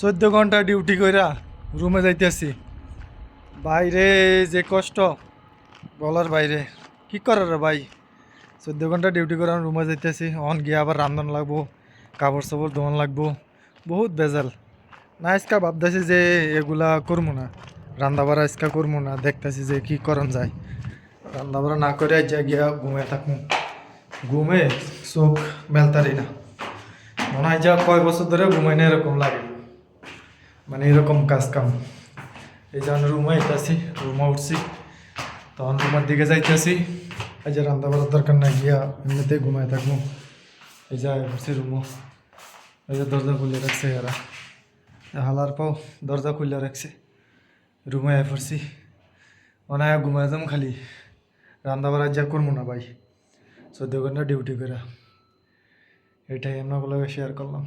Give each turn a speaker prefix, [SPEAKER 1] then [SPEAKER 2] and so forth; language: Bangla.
[SPEAKER 1] চোদ্দ ঘণ্টা ডিউটি কইরা রুমে যাইতেছি। বাইরে যে কষ্ট, বলার বাইরে। কি করার ভাই? চোদ্দ ঘণ্টা ডিউটি করে রুমে যাইতেছি অন গিয়ে আবার রান্ধন লাগবো কাপড় চাপড় ধোয়ান লাগবো। বহুত বেজাল। না, আজকা ভাবতেছি যে এগুলা করব না। রান্না বাড়া আজকা করব না, দেখতেছি যে কি করন যায়। রান্না বাড়া না করে যা গিয়া ঘুমিয়ে থাকব ঘুমে চোখ মেলতারি না। মনে হয় যা কয় বছর ধরে ঘুমাই না এরকম লাগে। মানে এরকম কাজ কাম। এই যে আমি রুমে আইতাছি, রুমে উঠছি। তখন রুমের দিকে যাইতেছি। এই যে রান্না বাড়ার দরকার নাই, গিয়া এমনিতেই ঘুমাই থাকব। এই যে পড়ছি রুমও এই যে দরজা খুলে রাখছে এরা। হালার পাও দরজা খুলে রাখছে। রুমে আয় পড়ছি। হয় ঘুমাই যাম খালি। রান্না বাড়া যা করব না ভাই। চোদ্দ ঘণ্টা ডিউটি করে এটাই বলে শেয়ার করলাম।